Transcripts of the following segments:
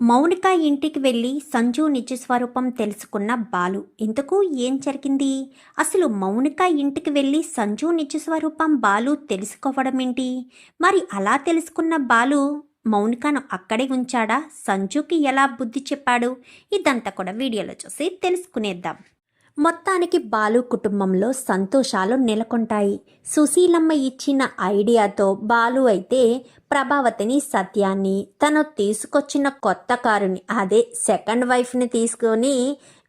మౌనిక ఇంటికి వెళ్ళి సంజు నిజ స్వరూపం తెలుసుకున్న బాలు ఇంతకు ఏం జరిగింది? అసలు మౌనిక ఇంటికి వెళ్ళి సంజు నిజ స్వరూపం బాలు తెలుసుకోవడం ఏంటి? మరి అలా తెలుసుకున్న బాలు మౌనికను అక్కడే ఉంచాడా? సంజుకి ఎలా బుద్ధి చెప్పాడు? ఇదంతా కూడా వీడియోలో చూసి తెలుసుకునేద్దాం. మొత్తానికి బాలు కుటుంబంలో సంతోషాలు నెలకొంటాయి. సుశీలమ్మ ఇచ్చిన ఐడియాతో బాలు అయితే ప్రభావతిని సత్యాన్ని తను తీసుకొచ్చిన కొత్త కారుని అదే సెకండ్ వైఫ్ని తీసుకొని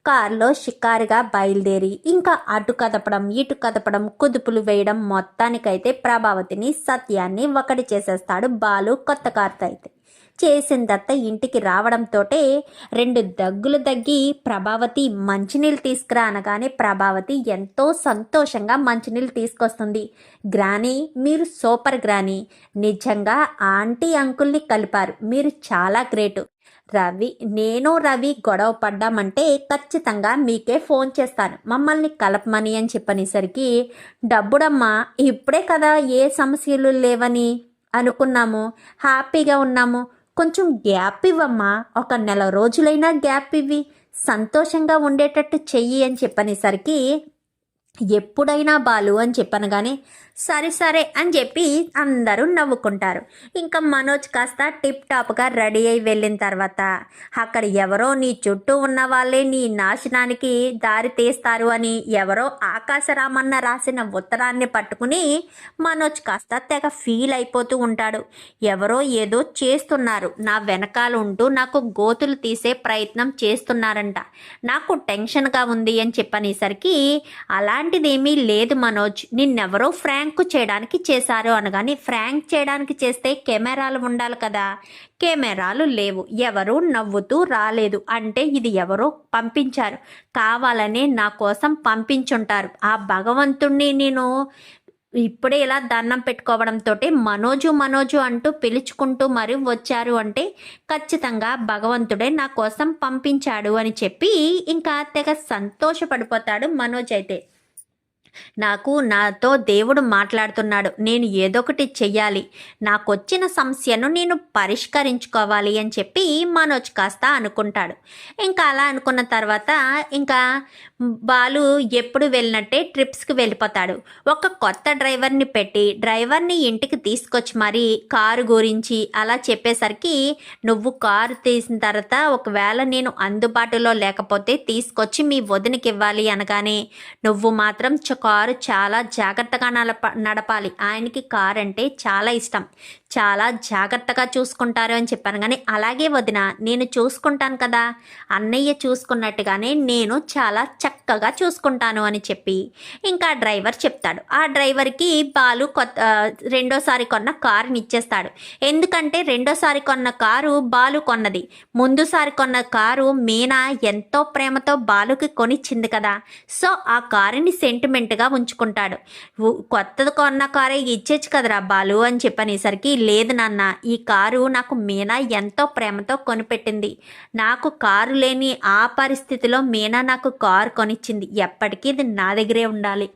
కారులో షికారుగా బయలుదేరి ఇంకా అటు కదపడం ఇటు కదపడం కుదుపులు వేయడం మొత్తానికైతే ప్రభావతిని సత్యాన్ని ఒకటి చేసేస్తాడు బాలు కొత్త కారుతో అయితే. చేసిన దత్త ఇంటికి రావడంతోటే రెండు దగ్గులు దగ్గి ప్రభావతి మంచినీళ్ళు తీసుకురా అనగానే ప్రభావతి ఎంతో సంతోషంగా మంచినీళ్ళు తీసుకొస్తుంది. గ్రానీ మీరు సూపర్ గ్రానీ. నిజంగా ఆంటీ అంకుల్ని కలిపారు. మీరు చాలా గ్రేటు. రవి నేను రవి గొడవ పడ్డామంటే ఖచ్చితంగా మీకే ఫోన్ చేస్తాను. మమ్మల్ని కలపమని అని చెప్పనేసరికి డబ్బుడమ్మా ఇప్పుడే కదా ఏ సమస్యలు లేవని అనుకున్నాము. హ్యాపీగా ఉన్నాము. కొంచెం గ్యాప్ ఇవ్వమ్మా. ఒక నెల రోజులైనా గ్యాప్ ఇవ్వి. సంతోషంగా ఉండేటట్టు చెయ్యి అని చెప్పనేసరికి ఎప్పుడైనా బాలు అని చెప్పనగానే సరే సరే అని చెప్పి అందరూ నవ్వుకుంటారు. ఇంకా మనోజ్ కాస్త టిప్ టాప్గా రెడీ అయి వెళ్ళిన తర్వాత అక్కడ ఎవరో నీ చుట్టూ ఉన్న వాళ్ళే నీ నాశనానికి దారి తీస్తారు అని ఎవరో ఆకాశరామన్న రాసిన ఉత్తరాన్ని పట్టుకుని మనోజ్ కాస్త తెగ ఫీల్ అయిపోతూ ఉంటాడు. ఎవరో ఏదో చేస్తున్నారు. నా వెనకాల ఉంటూ నాకు గోతులు తీసే ప్రయత్నం చేస్తున్నారంట. నాకు టెన్షన్గా ఉంది అని చెప్పనేసరికి అలాంటిదేమీ లేదు మనోజ్. నిన్నెవరో ఫ్రెండ్ ఫ్రాంక్ చేయడానికి చేశారు అనగానే ఫ్రాంక్ చేయడానికి చేస్తే కెమెరాలు ఉండాలి కదా. కెమెరాలు లేవు. ఎవరు నవ్వుతూ రాలేదు. అంటే ఇది ఎవరో పంపించారు. కావాలనే నా కోసం పంపించుంటారు. ఆ భగవంతుణ్ణి నేను ఇప్పుడే ఇలా దండం పెట్టుకోవడంతో మనోజు మనోజు అంటూ పిలుచుకుంటూ మరి వచ్చారు అంటే ఖచ్చితంగా భగవంతుడే నా కోసం పంపించాడు అని చెప్పి ఇంకా తెగ సంతోషపడిపోతాడు మనోజ్ అయితే. నాకు నాతో దేవుడు మాట్లాడుతున్నాడు. నేను ఏదొకటి చెయ్యాలి. నాకొచ్చిన సమస్యను నేను పరిష్కరించుకోవాలి అని చెప్పి మనోజ్ కాస్త అనుకుంటాడు. ఇంకా అలా అనుకున్న తర్వాత ఇంకా బాలు ఎప్పుడు వెళ్ళినట్టే ట్రిప్స్కి వెళ్ళిపోతాడు. ఒక కొత్త డ్రైవర్ని పెట్టి డ్రైవర్ని ఇంటికి తీసుకొచ్చి మరి కారు గురించి అలా చెప్పేసరికి నువ్వు కారు తీసిన తర్వాత ఒకవేళ నేను అందుబాటులో లేకపోతే తీసుకొచ్చి మీ వదినకి ఇవ్వాలి అనగానే నువ్వు మాత్రం చుక్క కారు చాలా జాగ్రత్తగా నడప నడపాలి. ఆయనకి కారు అంటే చాలా ఇష్టం. చాలా జాగ్రత్తగా చూసుకుంటారు అని చెప్పాను కానీ అలాగే వదిన నేను చూసుకుంటాను కదా. అన్నయ్య చూసుకున్నట్టుగానే నేను చాలా చక్కగా చూసుకుంటాను అని చెప్పి ఇంకా డ్రైవర్ చెప్తాడు. ఆ డ్రైవర్కి బాలు కొత్త రెండోసారి కొన్న కారుని ఇచ్చేస్తాడు. ఎందుకంటే రెండోసారి కొన్న కారు బాలు కొన్నది. ముందుసారి కొన్న కారు మీనా ఎంతో ప్రేమతో బాలుకి కొనిచ్చింది కదా. సో ఆ కారుని సెంటిమెంట్ సెంటిమెంట్గా ఉంచుకుంటాడు. కొత్తది కొన్న కారే ఇచ్చేచ్చు కదరా బాలు అని చెప్పనేసరికి లేదు నాన్న ఈ కారు నాకు మీనా ఎంతో ప్రేమతో కొనిపెట్టింది. నాకు కారు లేని ఆ పరిస్థితిలో మీనా నాకు కారు కొనిచ్చింది. ఎప్పటికీ ఇది నా దగ్గరే ఉండాలి.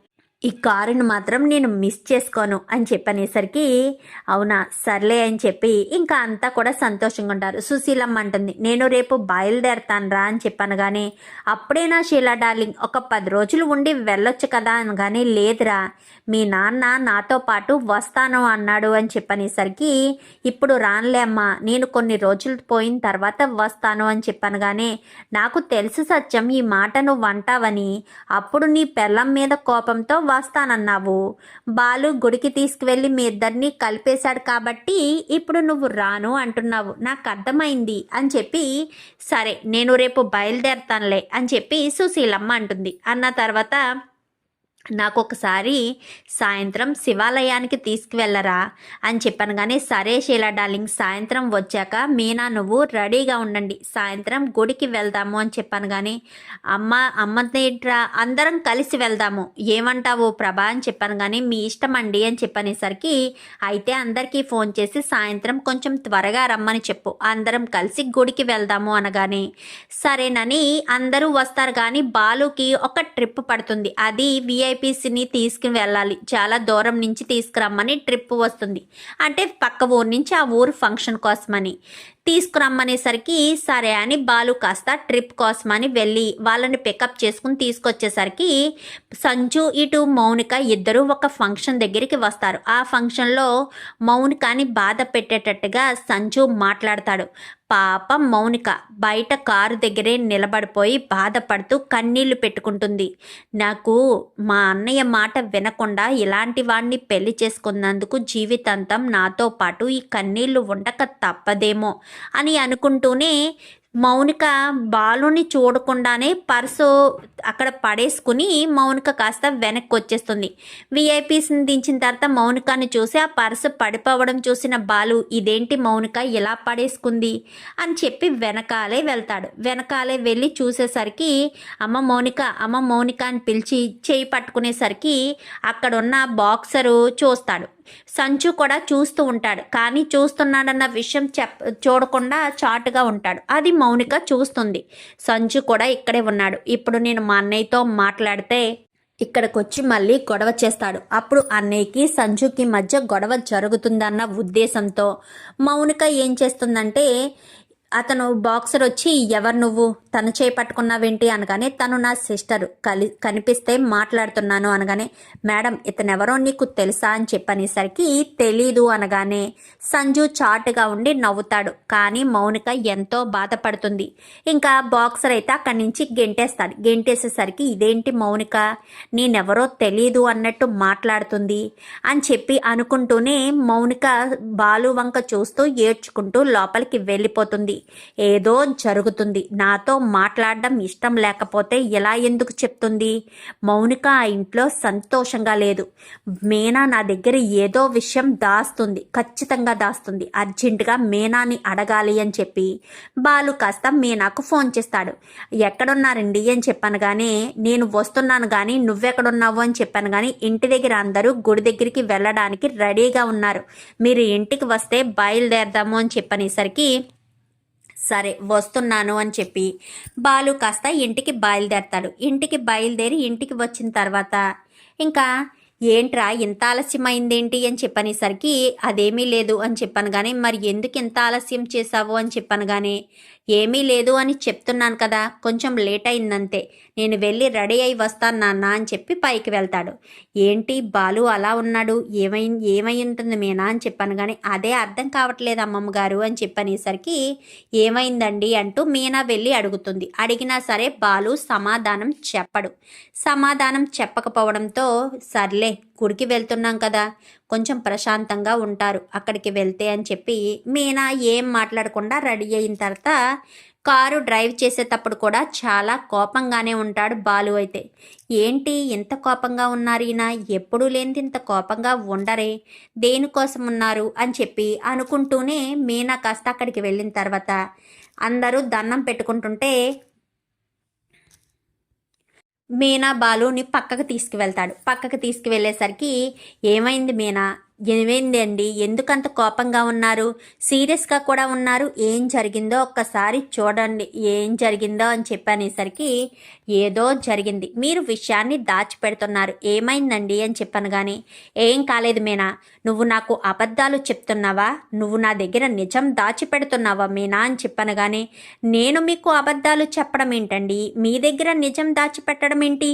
ఈ కారుని మాత్రం నేను మిస్ చేసుకోను అని చెప్పనేసరికి అవునా సర్లే అని చెప్పి ఇంకా అంతా కూడా సంతోషంగా ఉంటారు. సుశీలమ్మ అంటుంది నేను రేపు బయలుదేరతాను రా అని చెప్పాను కానీ అప్పుడేనా షీలా డార్లింగ్ ఒక పది రోజులు ఉండి వెళ్ళొచ్చు కదా అని కానీ లేదురా మీ నాన్న నాతో పాటు వస్తాను అన్నాడు అని చెప్పనేసరికి ఇప్పుడు రానులే అమ్మా నేను కొన్ని రోజులు పోయిన తర్వాత వస్తాను అని చెప్పాను కానీ నాకు తెలుసు సత్యం ఈ మాట నువ్వు అంటావని అప్పుడు నీ పెళ్ళం మీద కోపంతో వస్తానన్నావు. బాలు గుడికి తీసుకువెళ్ళి మీ ఇద్దరిని కలిపేశాడు కాబట్టి ఇప్పుడు నువ్వు రాను అంటున్నావు. నాకు అర్థమైంది అని చెప్పి సరే నేను రేపు బయలుదేరతానులే అని చెప్పి సుశీలమ్మ అంటుంది. అన్న తర్వాత నాకు ఒకసారి సాయంత్రం శివాలయానికి తీసుకువెళ్ళరా అని చెప్పాను. కానీ సరే షీలా డార్లింగ్ సాయంత్రం వచ్చాక మీనా నువ్వు రెడీగా ఉండండి. సాయంత్రం గుడికి వెళ్దాము అని చెప్పాను. కానీ అమ్మ అమ్మ దగ్గర అందరం కలిసి వెళ్దాము. ఏమంటావు ప్రభా అని చెప్పాను. కానీ మీ ఇష్టం అండి అని చెప్పనేసరికి అయితే అందరికీ ఫోన్ చేసి సాయంత్రం కొంచెం త్వరగా రమ్మని చెప్పు. అందరం కలిసి గుడికి వెళ్దాము అనగానే సరేనని అందరూ వస్తారు. కానీ బాలుకి ఒక ట్రిప్ పడుతుంది. అది విఐ విఐపీస్ని తీసుకుని వెళ్ళాలి చాలా దూరం నుంచి తీసుకురమ్మని ట్రిప్ వస్తుంది. అంటే పక్క ఊరు నుంచి ఆ ఊరు ఫంక్షన్ కోసమని. తీసుకురమ్మనేసరికి సరే అని బాలు కాస్త ట్రిప్ కోసమని వెళ్ళి వాళ్ళని పికప్ చేసుకుని తీసుకొచ్చేసరికి సంజు ఇటు మౌనిక ఇద్దరు ఒక ఫంక్షన్ దగ్గరికి వస్తారు. ఆ ఫంక్షన్లో మౌనికని బాధ పెట్టేటట్టుగా సంజు మాట్లాడతాడు. పాపం మౌనిక బయట కారు దగ్గరే నిలబడిపోయి బాధపడుతూ కన్నీళ్ళు పెట్టుకుంటుంది. నాకు మా అన్నయ్య మాట వినకుండా ఇలాంటి వాడిని పెళ్ళి చేసుకున్నందుకు జీవితాంతం నాతో పాటు ఈ కన్నీళ్ళు ఉండక తప్పదేమో అని అనుకుంటూనే మౌనిక బాలుని చూడకుండానే పర్సు అక్కడ పడేసుకుని మౌనిక కాస్త వెనక్కి వచ్చేస్తుంది విఐపీస్ని దించిన తర్వాత మౌనికని చూసి ఆ పర్సు పడిపోవడం చూసిన బాలు ఇదేంటి మౌనిక ఇలా పడేసుకుంది? అని చెప్పి వెనకాలే వెళ్తాడు. వెనకాలే వెళ్ళి చూసేసరికి అమ్మ మౌనిక అమ్మ మౌనిక అని పిలిచి చేయి పట్టుకునేసరికి అక్కడ ఉన్న బాక్సరు చూస్తాడు. సంచు కూడా చూస్తూ ఉంటాడు. కానీ చూస్తున్నాడన్న విషయం చెప్ చూడకుండా చాటుగా ఉంటాడు. అది మౌనిక చూస్తుంది. సంచు కూడా ఇక్కడే ఉన్నాడు. ఇప్పుడు నేను మా అన్నయ్యతో మాట్లాడితే ఇక్కడికి వచ్చి మళ్ళీ గొడవ చేస్తాడు. అప్పుడు అన్నయ్యకి సంజుకి మధ్య గొడవ జరుగుతుందన్న ఉద్దేశంతో మౌనిక ఏం చేస్తుందంటే అతను బాక్సర్ వచ్చి ఎవరు నువ్వు? తను చేపట్టుకున్నావేంటి అనగానే తను నా సిస్టర్. కలి కనిపిస్తే మాట్లాడుతున్నాను. అనగానే మేడం ఇతనెవరో నీకు తెలుసా? అని చెప్పనేసరికి తెలీదు. అనగానే సంజు చాటుగా ఉండి నవ్వుతాడు. కానీ మౌనిక ఎంతో బాధపడుతుంది. ఇంకా బాక్సర్ అయితే అక్కడి నుంచి గెంటేస్తాడు. గెంటేసేసరికి ఇదేంటి మౌనిక? నేనెవరో తెలీదు అన్నట్టు మాట్లాడుతుంది. అని చెప్పి అనుకుంటూనే మౌనిక బాలు వంక చూస్తూ ఏడ్చుకుంటూ లోపలికి వెళ్ళిపోతుంది. ఏదో జరుగుతుంది. నాతో మాట్లాడడం ఇష్టం లేకపోతే ఎలా ఎందుకు చెప్తుంది? మౌనిక ఆ ఇంట్లో సంతోషంగా లేదు. మీనా నా దగ్గర ఏదో విషయం దాస్తుంది. ఖచ్చితంగా దాస్తుంది. అర్జెంటుగా మీనాని అడగాలి అని చెప్పి బాలు కాస్త మీనాకు ఫోన్ చేస్తాడు. ఎక్కడున్నారండి అని చెప్పాను కానీ నేను వస్తున్నాను కానీ నువ్వెక్కడున్నావు అని చెప్పాను కానీ ఇంటి దగ్గర అందరూ గుడి దగ్గరికి వెళ్ళడానికి రెడీగా ఉన్నారు. మీరు ఇంటికి వస్తే బయలుదేరదాము అని చెప్పనేసరికి సరే వస్తున్నాను అని చెప్పి బాలు కాస్త ఇంటికి బయలుదేరతాడు. ఇంటికి బయలుదేరి ఇంటికి వచ్చిన తర్వాత ఇంకా ఏంట్రా ఇంత ఆలస్యమైందేంటి? అని చెప్పనేసరికి అదేమీ లేదు అని చెప్పాను కానీ మరి ఎందుకు ఇంత ఆలస్యం చేశావు? అని చెప్పాను కానీ ఏమీ లేదు అని చెప్తున్నాను కదా కొంచెం లేట్ అయిందంతే. నేను వెళ్ళి రెడీ అయి వస్తాను నాన్న అని చెప్పి పైకి వెళ్తాడు. ఏంటి బాలు అలా ఉన్నాడు? ఏమై ఏమై ఉంటుంది మీనా అని చెప్పాను కానీ అదే అర్థం కావట్లేదు అమ్మమ్మ గారు అని చెప్పనేసరికి ఏమైందండి అంటూ మీనా వెళ్ళి అడుగుతుంది. అడిగినా సరే బాలు సమాధానం చెప్పడు. సమాధానం చెప్పకపోవడంతో సర్లే గుడికి వెళ్తున్నాం కదా కొంచెం ప్రశాంతంగా ఉంటారు అక్కడికి వెళ్తే అని చెప్పి మీనా ఏం మాట్లాడకుండా రెడీ అయిన తర్వాత కారు డ్రైవ్ చేసేటప్పుడు కూడా చాలా కోపంగానే ఉంటాడు బాలు అయితే. ఏంటి ఇంత కోపంగా ఉన్నారు ఈయన? ఎప్పుడూ లేనిది ఇంత కోపంగా ఉండరే. దేనికోసం ఉన్నారు అని చెప్పి అనుకుంటూనే మీనా కాస్త అక్కడికి వెళ్ళిన తర్వాత అందరూ దండం పెట్టుకుంటుంటే మీనా బాలుని పక్కకు తీసుకువెళ్తాడు. పక్కకు తీసుకువెళ్ళేసరికి ఏమైంది మీనా? ఏమైంది అండి ఎందుకంత కోపంగా ఉన్నారు? సీరియస్గా కూడా ఉన్నారు? ఏం జరిగిందో ఒక్కసారి చూడండి. ఏం జరిగిందో అని చెప్పనేసరికి ఏదో జరిగింది. మీరు విషయాన్ని దాచిపెడుతున్నారు. ఏమైందండి అని చెప్పాను కానీ ఏం కాలేదు మీనా. నువ్వు నాకు అబద్ధాలు చెప్తున్నావా? నువ్వు నా దగ్గర నిజం దాచిపెడుతున్నావా మీనా అని చెప్పాను కానీ నేను మీకు అబద్ధాలు చెప్పడం ఏంటండి? మీ దగ్గర నిజం దాచిపెట్టడం ఏంటి?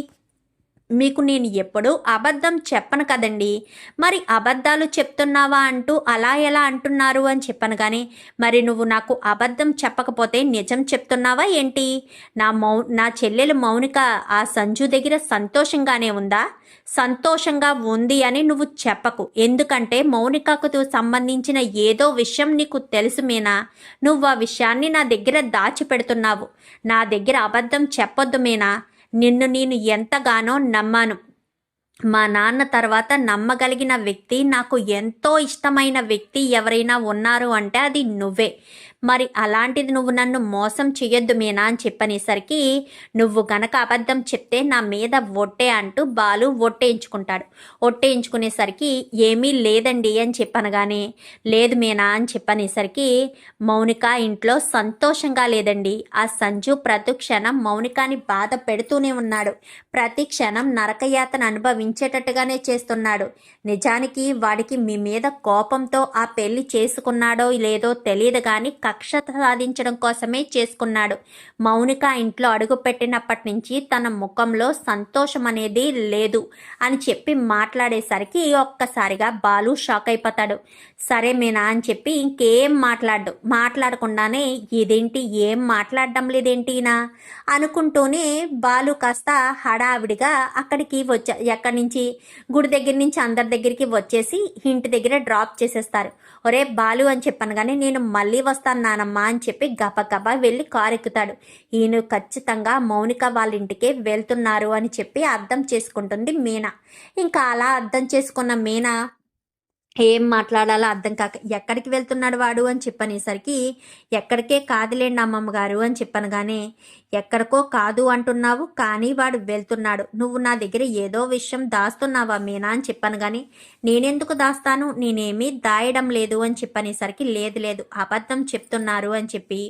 మీకు నేను ఎప్పుడూ అబద్ధం చెప్పను కదండి. మరి అబద్ధాలు చెప్తున్నావా అంటూ అలా ఎలా అంటున్నారు అని చెప్పను కానీ మరి నువ్వు నాకు అబద్ధం చెప్పకపోతే నిజం చెప్తున్నావా ఏంటి? నా మౌ నా చెల్లెలు మౌనిక ఆ సంజు దగ్గర సంతోషంగానే ఉందా? సంతోషంగా ఉంది అని నువ్వు చెప్పకు. ఎందుకంటే మౌనికకు సంబంధించిన ఏదో విషయం నీకు తెలుసు మీనా. నువ్వు ఆ విషయాన్ని నా దగ్గర దాచిపెడుతున్నావు. నా దగ్గర అబద్ధం చెప్పొద్దు మీనా. నిన్ను నేను ఎంతగానో నమ్మాను. మా నాన్న తర్వాత నమ్మగలిగిన వ్యక్తి నాకు ఎంతో ఇష్టమైన వ్యక్తి ఎవరైనా ఉన్నారు అంటే అది నువ్వే. మరి అలాంటిది నువ్వు నన్ను మోసం చెయ్యొద్దు మీనా అని చెప్పనేసరికి నువ్వు గనక అబద్ధం చెప్తే నా మీద ఒట్టే అంటూ బాలు ఒట్టేయించుకుంటాడు ఒట్టేయించుకునేసరికి ఏమీ లేదండి అని చెప్పనగానే లేదు మీనా అని చెప్పనేసరికి మౌనిక ఇంట్లో సంతోషంగా లేదండి. ఆ సంజు ప్రతి క్షణం మౌనికాని బాధ పెడుతూనే ఉన్నాడు. ప్రతి క్షణం నరకయాతను అనుభవించేటట్టుగానే చేస్తున్నాడు. నిజానికి వాడికి మీ మీద కోపంతో ఆ పెళ్ళి చేసుకున్నాడో లేదో తెలియదు కానీ కక్ష సాధించడం కోసమే చేసుకున్నాడు. మౌనిక ఇంట్లో అడుగుపెట్టినప్పటి నుంచి తన ముఖంలో సంతోషం అనేది లేదు అని చెప్పి మాట్లాడేసరికి ఒక్కసారిగా బాలు షాక్ అయిపోతాడు. సరే మీనా అని చెప్పి ఇంకేం మాట్లాడు మాట్లాడకుండానే ఇదేంటి ఏం మాట్లాడడం లేదేంటినా అనుకుంటూనే బాలు కాస్త హడావిడిగా అక్కడికి వచ్చా ఎక్కడి నుంచి? గుడి దగ్గర నుంచి అందరి దగ్గరికి వచ్చేసి ఇంటి దగ్గర డ్రాప్ చేసేస్తారు. ఒరే బాలు అని చెప్పాను కానీ నేను మళ్ళీ వస్తాను నానమ్మా అని చెప్పి గబగబా వెళ్ళి కారు ఎక్కుతాడు ఈయన ఖచ్చితంగా మౌనిక వాళ్ళ ఇంటికి వెళ్తున్నారు అని చెప్పి అర్థం చేసుకుంటుంది మీనా. ఇంకా అలా అర్థం చేసుకున్న మీనా ఏం మాట్లాడాలో అర్థం కాక ఎక్కడికి వెళ్తున్నాడు వాడు అని చెప్పనేసరికి ఎక్కడికే కాదులేండి అమ్మమ్మ గారు అని చెప్పాను కానీ ఎక్కడికో కాదు అంటున్నావు కానీ వాడు వెళ్తున్నాడు. నువ్వు నా దగ్గర ఏదో విషయం దాస్తున్నావా మీనా అని చెప్పాను కానీ నేనెందుకు దాస్తాను? నేనేమీ దాయడం లేదు అని చెప్పనేసరికి లేదు లేదు అబద్ధం చెప్తున్నారు అని చెప్పి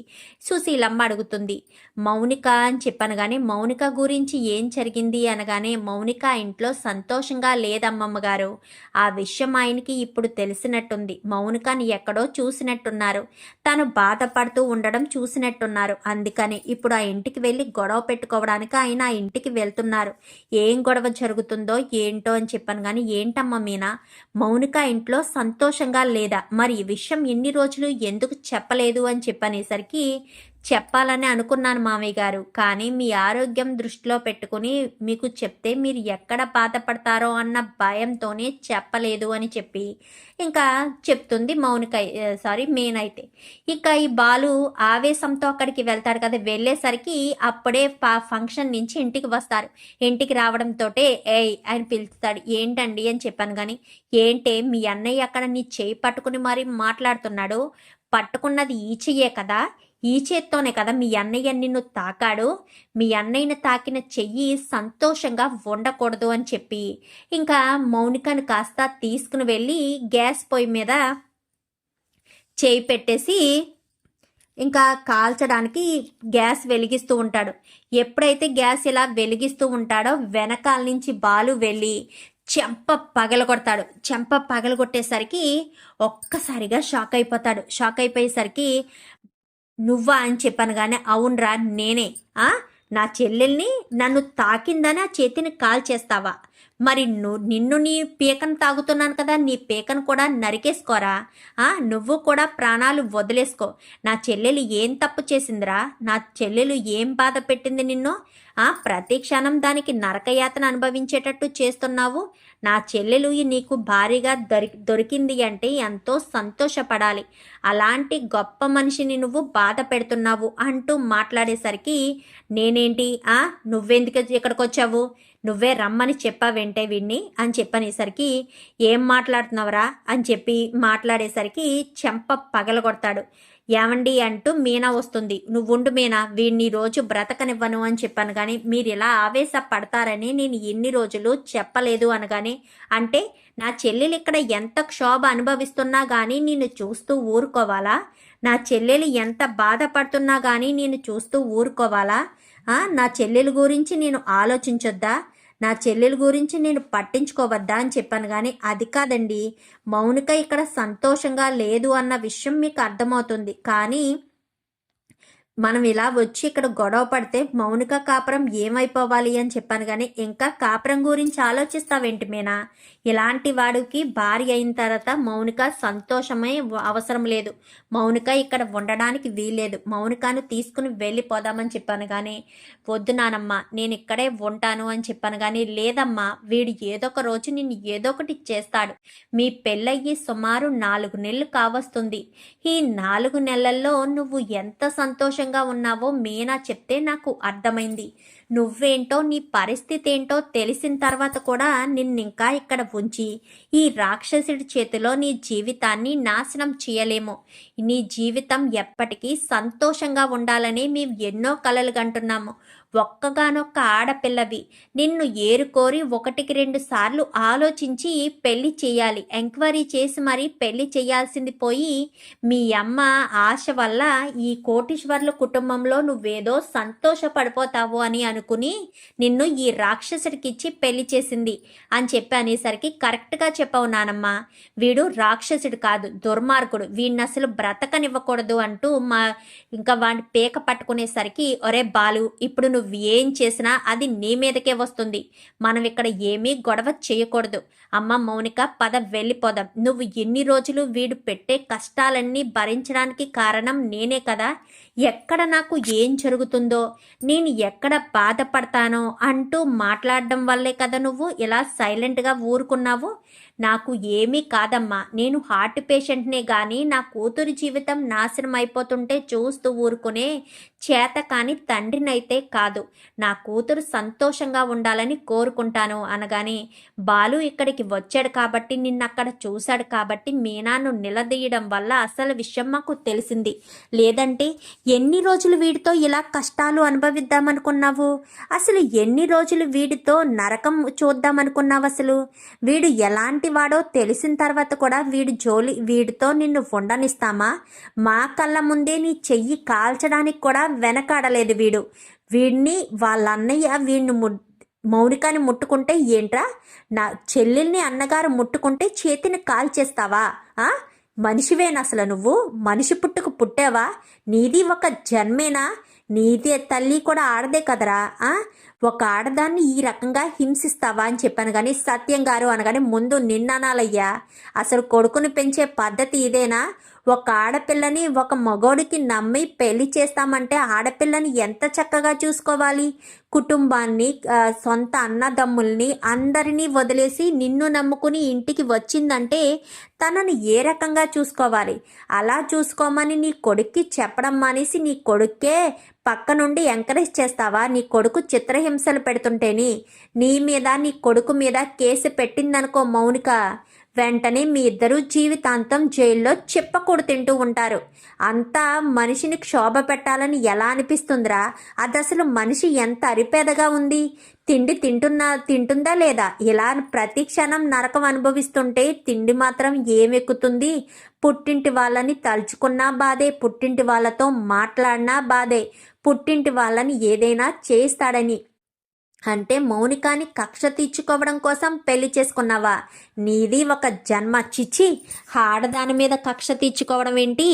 సుశీలమ్మ అడుగుతుంది. మౌనిక అని చెప్పాను కానీ మౌనిక గురించి ఏం జరిగింది అనగానే మౌనిక ఇంట్లో సంతోషంగా లేదమ్మమ్మ గారు ఆ విషయం ఆయనకి ఇప్పుడు తెలిసినట్టుంది. మౌనికని ఎక్కడో చూసినట్టున్నారు. తను బాధపడుతూ ఉండడం చూసినట్టున్నారు. అందుకని ఇప్పుడు ఆ ఇంటికి వెళ్ళి గొడవ పెట్టుకోవడానికి ఆయన ఆ ఇంటికి వెళ్తున్నారు. ఏం గొడవ జరుగుతుందో ఏంటో అని చెప్పాను కానీ ఏంటమ్మా మీనా? మౌనిక ఇంట్లో సంతోషంగా లేదా? మరి ఈ విషయం ఎన్ని రోజులు ఎందుకు చెప్పలేదు? అని చెప్పనేసరికి చెప్పాలని అనుకున్నాను మామయ్య గారు. కానీ మీ ఆరోగ్యం దృష్టిలో పెట్టుకుని మీకు చెప్తే మీరు ఎక్కడ బాధపడతారో అన్న భయంతోనే చెప్పలేదు అని చెప్పి ఇంకా చెప్తుంది మౌనిక. సారీ మెయిన్ అయితే. ఇక ఈ బాలు ఆవేశంతో అక్కడికి వెళ్తాడు కదా. వెళ్ళేసరికి అప్పుడే ఫంక్షన్ నుంచి ఇంటికి వస్తారు. ఇంటికి రావడంతో ఏయ్ అని పిలుస్తాడు. ఏంటండి అని చెప్పాను కానీ ఏంటే మీ అన్నయ్య అక్కడ నీ చేయి పట్టుకుని మరి మాట్లాడుతున్నాడు? పట్టుకున్నది ఈ చెయ్యే కదా? ఈ చేత్తోనే కదా మీ అన్నయ్య నిన్ను తాకాడు. మీ అన్నయ్యను తాకిన చెయ్యి సంతోషంగా ఉండకూడదు అని చెప్పి ఇంకా మౌనికను కాస్త తీసుకుని వెళ్ళి గ్యాస్ పొయ్యి మీద చేయి పెట్టేసి ఇంకా కాల్చడానికి గ్యాస్ వెలిగిస్తూ ఉంటాడు. ఎప్పుడైతే గ్యాస్ ఇలా వెలిగిస్తూ ఉంటాడో వెనకాల నుంచి బాలు వెళ్ళి చెంప పగలగొడతాడు. చెంప పగలగొట్టేసరికి ఒక్కసారిగా షాక్ అయిపోతాడు. షాక్ అయిపోయేసరికి నువ్వా అని చెప్పాను కానీ అవునరా నేనే. ఆ? నా చెల్లెల్ని నన్ను తాకిందని ఆ చేతిని కాల్ చేస్తావా? మరి నిన్ను నీ పీకను తాగుతున్నాను కదా నీ పీకను కూడా నరికేసుకోరా? ఆ? నువ్వు కూడా ప్రాణాలు వదిలేసుకో. నా చెల్లెలు ఏం తప్పు చేసిందిరా? నా చెల్లెలు ఏం బాధ పెట్టింది నిన్ను? ఆ ప్రతి క్షణం దానికి నరకయాతన అనుభవించేటట్టు చేస్తున్నావు? నా చెల్లెలు నీకు భారీగా దొరి దొరికింది అంటే ఎంతో సంతోషపడాలి. అలాంటి గొప్ప మనిషిని నువ్వు బాధ పెడుతున్నావు అంటూ మాట్లాడేసరికి నేనేంటి? ఆ? నువ్వెందుకు ఇక్కడికి వచ్చావు నువ్వే రమ్మని చెప్పావేంటే వీడిని అని చెప్పనేసరికి ఏం మాట్లాడుతున్నావురా? అని చెప్పి మాట్లాడేసరికి చెంప పగలగొడతాడు. ఏమండి అంటూ మీనా వస్తుంది. నువ్వుండు మీనా వీడిని రోజు బ్రతకనివ్వను అని చెప్పాను కానీ మీరు ఇలా ఆవేశపడతారని నేను ఎన్ని రోజులు చెప్పలేదు అనగానే అంటే నా చెల్లెలు ఇక్కడ ఎంత క్షోభ అనుభవిస్తున్నా కానీ నేను చూస్తూ ఊరుకోవాలా? నా చెల్లెలు ఎంత బాధపడుతున్నా కానీ నేను చూస్తూ ఊరుకోవాలా? నా చెల్లెలు గురించి నేను ఆలోచించొద్దా? నా చెల్లెల గురించి నేను పట్టించుకోవద్దా అని చెప్పాను కానీ అది కాదండి. మౌనిక ఇక్కడ సంతోషంగా లేదు అన్న విషయం మీకు అర్థమవుతుంది. కానీ మనం ఇలా వచ్చి ఇక్కడ గొడవ పడితే మౌనిక కాపురం ఏమైపోవాలి అని చెప్పాను కానీ ఇంకా కాపురం గురించి ఆలోచిస్తావేంటి మీనా? ఇలాంటి వాడికి భార్య అయిన తర్వాత మౌనిక సంతోషమే అవసరం లేదు. మౌనిక ఇక్కడ ఉండడానికి వీలేదు మౌనికను తీసుకుని వెళ్ళిపోదామని చెప్పాను కానీ వద్దు నానమ్మ నేను ఇక్కడే ఉంటాను అని చెప్పాను కానీ లేదమ్మా వీడు ఏదో ఒక రోజు నిన్ను ఏదో ఒకటి చేస్తాడు. మీ పెళ్ళయ్యి సుమారు నాలుగు నెలలు కావస్తుంది. ఈ నాలుగు నెలల్లో నువ్వు ఎంత సంతోషం సంతోషంగా ఉన్నావో మీనా చెప్తే నాకు అర్థమైంది. నువ్వేంటో నీ పరిస్థితి ఏంటో తెలిసిన తర్వాత కూడా నిన్నింకా ఇక్కడ ఉంచి ఈ రాక్షసుడి చేతిలో నీ జీవితాన్ని నాశనం చేయలేము. నీ జీవితం ఎప్పటికీ సంతోషంగా ఉండాలని మేము ఎన్నో కలలు కంటున్నాము ఒక్కగానొక్క ఆడపిల్లవి. నిన్ను ఏరుకోరి ఒకటికి రెండు సార్లు ఆలోచించి పెళ్ళి చేయాలి ఎంక్వైరీ చేసి మరీ పెళ్ళి చేయాల్సింది పోయి మీ అమ్మ ఆశ వల్ల ఈ కోటీశ్వర్ల కుటుంబంలో నువ్వేదో సంతోషపడిపోతావు అని అనుకుని నిన్ను ఈ రాక్షసుడికిచ్చి పెళ్ళి చేసింది అని చెప్పి అనేసరికి కరెక్ట్గా చెప్పావు నానమ్మ. వీడు రాక్షసుడు కాదు దుర్మార్గుడు. వీడిని అసలు బ్రతకనివ్వకూడదు అంటూ మా ఇంకా వాడిని పేక పట్టుకునేసరికి ఒరే బాలు ఇప్పుడు నువ్వు ఏం చేసినా అది నీ మీదకే వస్తుంది. మనం ఇక్కడ ఏమీ గొడవ చేయకూడదు. అమ్మ మౌనిక పద వెళ్ళిపోదాం నువ్వు ఎన్ని రోజులు వీడు పెట్టే కష్టాలన్నీ భరించడానికి కారణం నేనే కదా. ఎక్కడ నాకు ఏం జరుగుతుందో నేను ఎక్కడ బాధపడతానో అంటూ మాట్లాడడం వల్లే కదా నువ్వు ఇలా సైలెంట్గా ఊరుకున్నావు. నాకు ఏమీ కాదమ్మా. నేను హార్ట్ పేషెంట్నే కానీ నా కూతురు జీవితం నాశనం అయిపోతుంటే చూస్తూ ఊరుకునే చేత కాని తండ్రినైతే కాదు. నా కూతురు సంతోషంగా ఉండాలని కోరుకుంటాను అనగానే బాలు ఇక్కడికి వచ్చాడు కాబట్టి నిన్న అక్కడ చూశాడు కాబట్టి మీనాను నిలదీయడం వల్ల అసలు విషయం మాకు తెలిసింది. లేదంటే ఎన్ని రోజులు వీడితో ఇలా కష్టాలు అనుభవిద్దామనుకున్నావు? అసలు ఎన్ని రోజులు వీడితో నరకం చూద్దామనుకున్నావు అసలు? వీడు ఎలాంటి వాడో తెలిసిన తర్వాత కూడా వీడు జోలి వీడితో నిన్ను ఉండనిస్తామా? మా కళ్ళ ముందే నీ చెయ్యి కాల్చడానికి కూడా వెనకాడలేదు వీడు. వీడిని వాళ్ళ అన్నయ్య వీడిని మౌనికాని ముట్టుకుంటే ఏంట్రా? నా చెల్లెల్ని అన్నగారు ముట్టుకుంటే చేతిని కాల్చేస్తావా? ఆ? మనిషివేనా అసలు నువ్వు? మనిషి పుట్టుకు పుట్టావా? నీది ఒక జన్మేనా? నీదే తల్లి కూడా ఆడదే కదరా ఆ? ఒక ఆడదాన్ని ఈ రకంగా హింసిస్తావా అని చెప్పాను కానీ సత్యం గారు అనగానే ముందు నిన్ననాలయ్యా. అసలు కొడుకుని పెంచే పద్ధతి ఇదేనా? ఒక ఆడపిల్లని ఒక మగోడికి నమ్మి పెళ్ళి చేస్తామంటే ఆడపిల్లని ఎంత చక్కగా చూసుకోవాలి? కుటుంబాన్ని సొంత అన్నదమ్ముల్ని అందరినీ వదిలేసి నిన్ను నమ్ముకుని ఇంటికి వచ్చిందంటే తనని ఏ రకంగా చూసుకోవాలి? అలా చూసుకోమని నీ కొడుక్కి చెప్పడం మానేసి నీ కొడుక్కే పక్క నుండి ఎంకరేజ్ చేస్తావా? నీ కొడుకు చిత్రహింసలు పెడుతుంటేని నీ మీద నీ కొడుకు మీద కేసు పెట్టిందనుకో మౌనిక వెంటనే మీ ఇద్దరు జీవితాంతం జైల్లో చెప్పకూడు తింటూ ఉంటారు. అంతా మనిషిని క్షోభ పెట్టాలని ఎలా అనిపిస్తుందిరా? అది అసలు మనిషి ఎంత అరిపేదగా ఉంది? తిండి తింటున్నా తింటుందా లేదా? ఇలా ప్రతి క్షణం నరకం అనుభవిస్తుంటే తిండి మాత్రం ఏమెక్కుతుంది? పుట్టింటి వాళ్ళని తలుచుకున్నా బాధే పుట్టింటి వాళ్ళతో మాట్లాడినా బాధే పుట్టింటి వాళ్ళని ఏదైనా చేస్తాడని అంటే మౌనికాని కక్ష తీర్చుకోవడం కోసం పెళ్ళి చేసుకున్నావా? నీది ఒక జన్మ. చిచ్చి ఆడదాని మీద కక్ష తీర్చుకోవడం ఏంటి?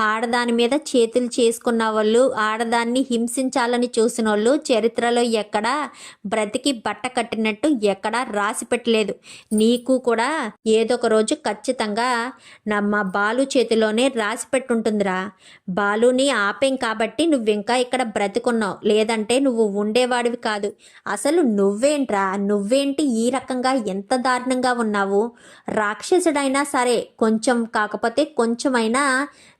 ఆడదాని మీద చేతులు చేసుకున్న వాళ్ళు ఆడదాన్ని హింసించాలని చూసిన వాళ్ళు చరిత్రలో ఎక్కడా బ్రతికి బట్ట కట్టినట్టు ఎక్కడా రాసి పెట్టలేదు. నీకు కూడా ఏదో ఒక రోజు ఖచ్చితంగా నా మా బాలు చేతిలోనే రాసి పెట్టుంటుందిరా. బాలుని ఆపేం కాబట్టి నువ్వు ఇంకా ఇక్కడ బ్రతికున్నావు. లేదంటే నువ్వు ఉండేవాడివి కాదు. అసలు నువ్వేంట్రా? నువ్వేంటి ఈ రకంగా ఎంత దారుణంగా ఉన్నావు? రాక్షసుడైనా సరే కొంచెం కాకపోతే కొంచెమైనా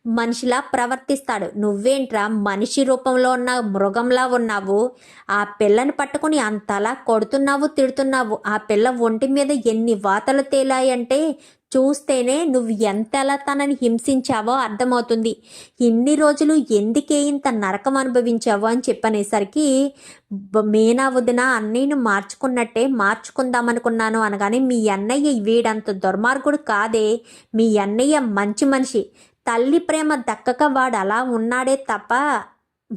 మనిషిలా ప్రవర్తిస్తాడు. నువ్వేంట్రా? మనిషి రూపంలో ఉన్న మృగంలా ఉన్నావు. ఆ పిల్లని పట్టుకుని అంతలా కొడుతున్నావు తిడుతున్నావు. ఆ పిల్ల ఒంటి మీద ఎన్ని వాతలు తేలాయంటే చూస్తేనే నువ్వు ఎంతలా తనని హింసించావో అర్థమవుతుంది. ఇన్ని రోజులు ఎందుకే ఇంత నరకం అనుభవించావు అని చెప్పనేసరికి మేనా మీనా వదిన అన్నయ్యను మార్చుకున్నట్టే మార్చుకుందామనుకున్నాను అనగానే మీ అన్నయ్య వీడంత దుర్మార్గుడు కాదే. మీ అన్నయ్య మంచి మనిషి. తల్లి ప్రేమ దక్కక వాడు అలా ఉన్నాడే తప్ప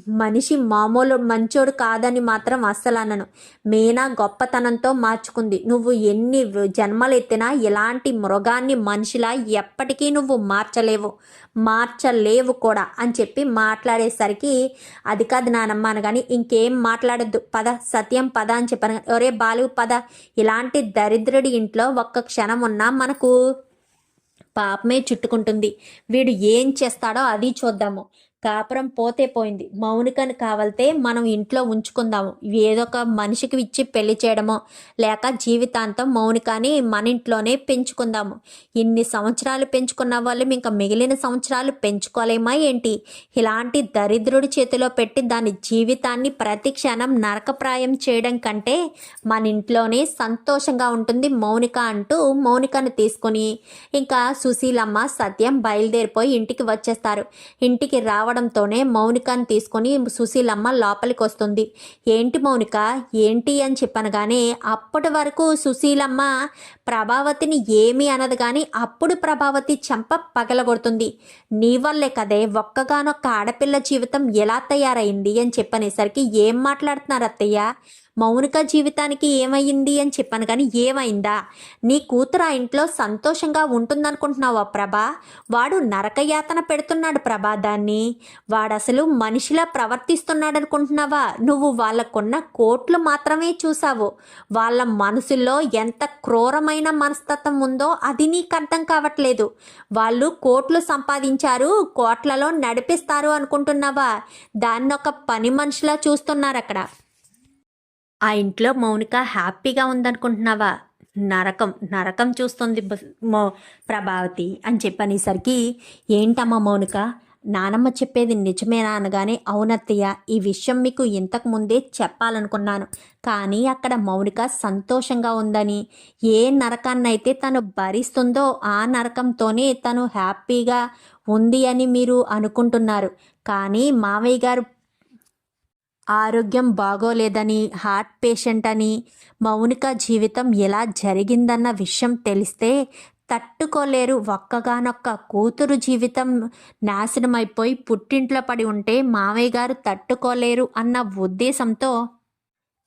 మనిషి మామూలు మంచోడు కాదని మాత్రం అస్సలు అనను. మీనా గొప్పతనంతో మార్చుకుంది. నువ్వు ఎన్ని జన్మలు ఎత్తినా ఇలాంటి మృగాన్ని మనిషిలా ఎప్పటికీ నువ్వు మార్చలేవు. మార్చలేవు కూడా అని చెప్పి మాట్లాడేసరికి అది కాదు నానమ్మ అనగాని ఇంకేం మాట్లాడొద్దు. పద సత్యం పద అని చెప్పాను. ఒరే బాలు పద. ఇలాంటి దరిద్రుడి ఇంట్లో ఒక్క క్షణం ఉన్నా మనకు పాపమే చుట్టుకుంటుంది. వీడు ఏం చేస్తాడో అది చూద్దాము. కాపురం పోతే పోయింది. మౌనికని కావాలితే మనం ఇంట్లో ఉంచుకుందాము. ఏదో ఒక మనిషికి ఇచ్చి పెళ్ళి చేయడమో లేక జీవితాంతం మౌనికాని మన ఇంట్లోనే పెంచుకుందాము. ఇన్ని సంవత్సరాలు పెంచుకున్న వాళ్ళు ఇంకా మిగిలిన సంవత్సరాలు పెంచుకోలేమా ఏంటి? ఇలాంటి దరిద్రుడి చేతిలో పెట్టి దాని జీవితాన్ని ప్రతి క్షణం నరకప్రాయం చేయడం కంటే మన ఇంట్లోనే సంతోషంగా ఉంటుంది మౌనిక అంటూ మౌనికను తీసుకొని ఇంకా సుశీలమ్మ సత్యం బయలుదేరిపోయి ఇంటికి వచ్చేస్తారు. ఇంటికి రావ రావడంతోనే మౌనికని తీసుకొని సుశీలమ్మ లోపలికి వస్తుంది ఏంటి మౌనిక? ఏంటి అని చెప్పనగానే అప్పటి వరకు సుశీలమ్మ ప్రభావతిని ఏమీ అనదు కానీ అప్పుడు ప్రభావతి చెంప పగలగొడుతుంది. నీ వల్లే కదే ఒక్కగానొక్క ఆడపిల్ల జీవితం ఎలా తయారైంది అని చెప్పనేసరికి ఏం మాట్లాడుతున్నారు అత్తయ్య మౌనిక జీవితానికి ఏమైంది అని చెప్పాను కానీ ఏమైందా? నీ కూతురు ఆ ఇంట్లో సంతోషంగా ఉంటుందనుకుంటున్నావా ప్రభా? వాడు నరకయాతన పెడుతున్నాడు ప్రభా దాన్ని. వాడసలు మనిషిలా ప్రవర్తిస్తున్నాడు అనుకుంటున్నావా నువ్వు వాళ్ళకున్న కోట్లు మాత్రమే చూసావు వాళ్ళ మనసుల్లో ఎంత క్రూరమైన మనస్తత్వం ఉందో అది నీకు అర్థం కావట్లేదు. వాళ్ళు కోట్లు సంపాదించారు కోట్లలో నడిపిస్తారు అనుకుంటున్నావా? దాన్ని ఒక పని మనిషిలా చూస్తున్నారు అక్కడ ఆ ఇంట్లో మౌనిక హ్యాపీగా ఉందనుకుంటున్నావా? నరకం నరకం చూస్తుంది మో ప్రభావతి అని చెప్పనేసరికి ఏంటమ్మా మౌనిక? నానమ్మ చెప్పేది నిజమేనా? అనగానే అవునత్తయ్య ఈ విషయం మీకు ఇంతకు ముందే చెప్పాలనుకున్నాను. కానీ అక్కడ మౌనిక సంతోషంగా ఉందని ఏ నరకాన్నైతే తను భరిస్తుందో ఆ నరకంతోనే తను హ్యాపీగా ఉంది అని మీరు అనుకుంటున్నారు. కానీ మావయ్య గారు ఆరోగ్యం బాగోలేదని హార్ట్ పేషెంట్ అని మౌనిక జీవితం ఎలా జరిగిందన్న విషయం తెలిస్తే తట్టుకోలేరు. ఒక్కగానొక్క కూతురు జీవితం నాశనమైపోయి పుట్టింట్లో పడి ఉంటే మావయ్య గారు తట్టుకోలేరు అన్న ఉద్దేశంతో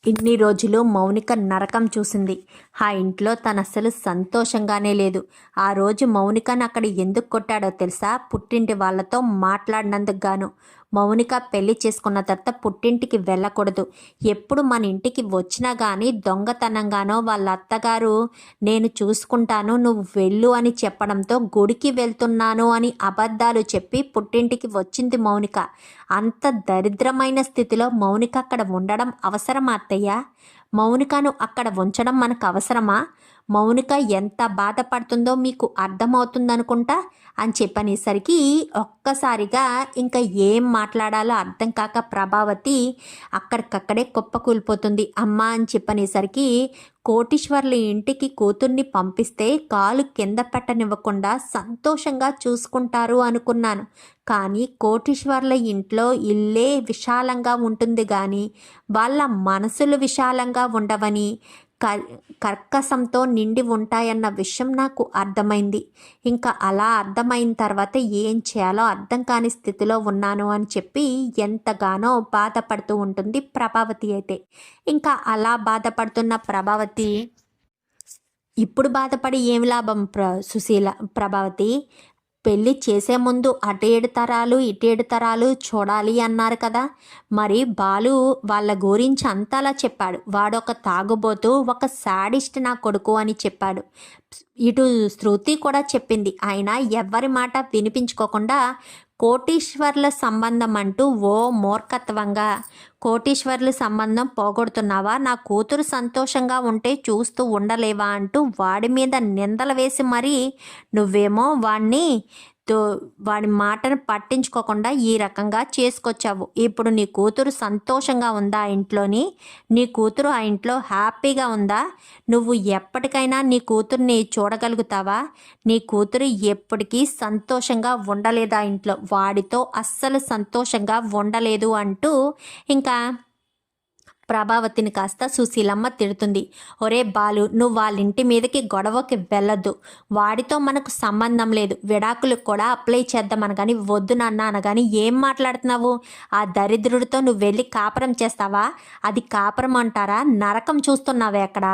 ఇన్ని రోజులు మౌనిక నరకం చూసింది. ఆ ఇంట్లో తను అసలు సంతోషంగానే లేదు. ఆ రోజు మౌనికను అక్కడ ఎందుకు కొట్టాడో తెలుసా? పుట్టింటి వాళ్ళతో మాట్లాడినందుకు గాను మౌనిక పెళ్ళి చేసుకున్న తర్వాత పుట్టింటికి వెళ్ళకూడదు. ఎప్పుడు మన ఇంటికి వచ్చినా కానీ దొంగతనంగానో వాళ్ళ అత్తగారు నేను చూసుకుంటాను నువ్వు వెళ్ళు అని చెప్పడంతో గుడికి వెళ్తున్నాను అని అబద్ధాలు చెప్పి పుట్టింటికి వచ్చింది మౌనిక. అంత దరిద్రమైన స్థితిలో మౌనిక అక్కడ ఉండడం అవసరమా అత్తయ్య? మౌనికను అక్కడ ఉంచడం మనకు అవసరమా? మౌనిక ఎంత బాధపడుతుందో మీకు అర్థమవుతుందనుకుంటా అని చెప్పనేసరికి ఒక్కసారిగా ఇంకా ఏం మాట్లాడాలో అర్థం కాక ప్రభావతి అక్కడికక్కడే కుప్పకూలిపోతుంది. అమ్మ అని చెప్పనేసరికి కోటీశ్వర్ల ఇంటికి కూతుర్ని పంపిస్తే కాలు కింద పెట్టనివ్వకుండా సంతోషంగా చూసుకుంటారు అనుకున్నాను. కానీ కోటీశ్వర్ల ఇంట్లో ఇల్లే విశాలంగా ఉంటుంది కానీ వాళ్ళ మనసులు విశాలంగా ఉండవని కర్ కర్కశంతో నిండి ఉంటాయన్న విషయం నాకు అర్థమైంది. ఇంకా అలా అర్థమైన తర్వాత ఏం చేయాలో అర్థం కాని స్థితిలో ఉన్నాను అని చెప్పి ఎంతగానో బాధపడుతూ ఉంటుంది ప్రభావతి అయితే. ఇంకా అలా బాధపడుతున్న ప్రభావతి ఇప్పుడు బాధపడి ఏమి లాభం ప్ర సుశీల ప్రభావతి? పెళ్ళి చేసే ముందు అటేడు తరాలు ఇటేడు తరాలు చూడాలి అన్నారు కదా. మరి బాలు వాళ్ళ గురించి అంతలా చెప్పాడు. వాడొక తాగుబోతూ ఒక శాడిస్ట్ నా కొడుకు అని చెప్పాడు. ఇటు శృతి కూడా చెప్పింది. ఆయన ఎవ్వరి మాట వినిపించుకోకుండా కోటీశ్వర్ల సంబంధం అంటూ ఓ మూర్ఖత్వంగా కోటీశ్వర్లు సంబంధం పోగొడుతున్నావా? నా కూతురు సంతోషంగా ఉంటే చూస్తూ ఉండలేవా అంటూ వాడి మీద నిందలు వేసి మరీ నువ్వేమో వాడిని తో వాడి మాటను పట్టించుకోకుండా ఈ రకంగా చేసుకొచ్చావు. ఇప్పుడు నీ కూతురు సంతోషంగా ఉందా ఆ ఇంట్లోని? నీ కూతురు ఆ ఇంట్లో హ్యాపీగా ఉందా? నువ్వు ఎప్పటికైనా నీ కూతుర్ని చూడగలుగుతావా? నీ కూతురు ఎప్పటికీ సంతోషంగా ఉండలేదు ఆ ఇంట్లో? వాడితో అస్సలు సంతోషంగా ఉండలేదు అంటూ ఇంకా ప్రభావతిని కాస్త సుశీలమ్మ తిడుతుంది. ఒరే బాలు నువ్వు వాళ్ళ ఇంటి మీదకి గొడవకి వెళ్ళొద్దు. వాడితో మనకు సంబంధం లేదు. విడాకులకు కూడా అప్లై చేద్దామని కానీ వద్దు నాన్న అనగాని ఏం మాట్లాడుతున్నావు? ఆ దరిద్రుడితో నువ్వు వెళ్ళి కాపురం చేస్తావా? అది కాపురం అంటారా? నరకం చూస్తున్నావే అక్కడ.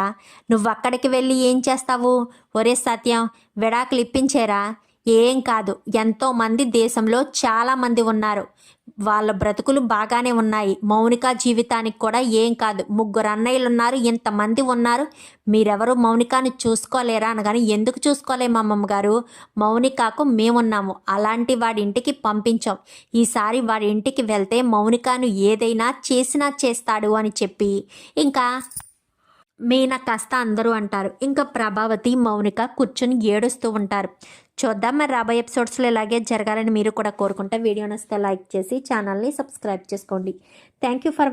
నువ్వు అక్కడికి వెళ్ళి ఏం చేస్తావు? ఒరే సత్యం విడాకులు ఇప్పించేరా? ఏం కాదు. ఎంతోమంది దేశంలో చాలామంది ఉన్నారు. వాళ్ళ బ్రతుకులు బాగానే ఉన్నాయి. మౌనిక జీవితానికి కూడా ఏం కాదు. ముగ్గురు అన్నయ్యలు ఉన్నారు. ఇంతమంది ఉన్నారు. మీరెవరు మౌనికాని చూసుకోలేరా అనగాని ఎందుకు చూసుకోలేము అమ్మమ్మ గారు? మౌనికకు మేమున్నాము. అలాంటి వాడి ఇంటికి పంపించాం. ఈసారి వాడి ఇంటికి వెళ్తే మౌనికాను ఏదైనా చేసినా చేస్తాడు అని చెప్పి ఇంకా మీనా కాస్త అందరూ అంటారు. ఇంకా ప్రభావతి మౌనిక కూర్చొని ఏడుస్తూ ఉంటారు. చూద్దాం. మరి రాబోయే ఎపిసోడ్స్లో ఇలాగే జరగాలని మీరు కూడా కోరుకుంటే వీడియో నచ్చితే లైక్ చేసి ఛానల్ని సబ్స్క్రైబ్ చేసుకోండి. Thank you for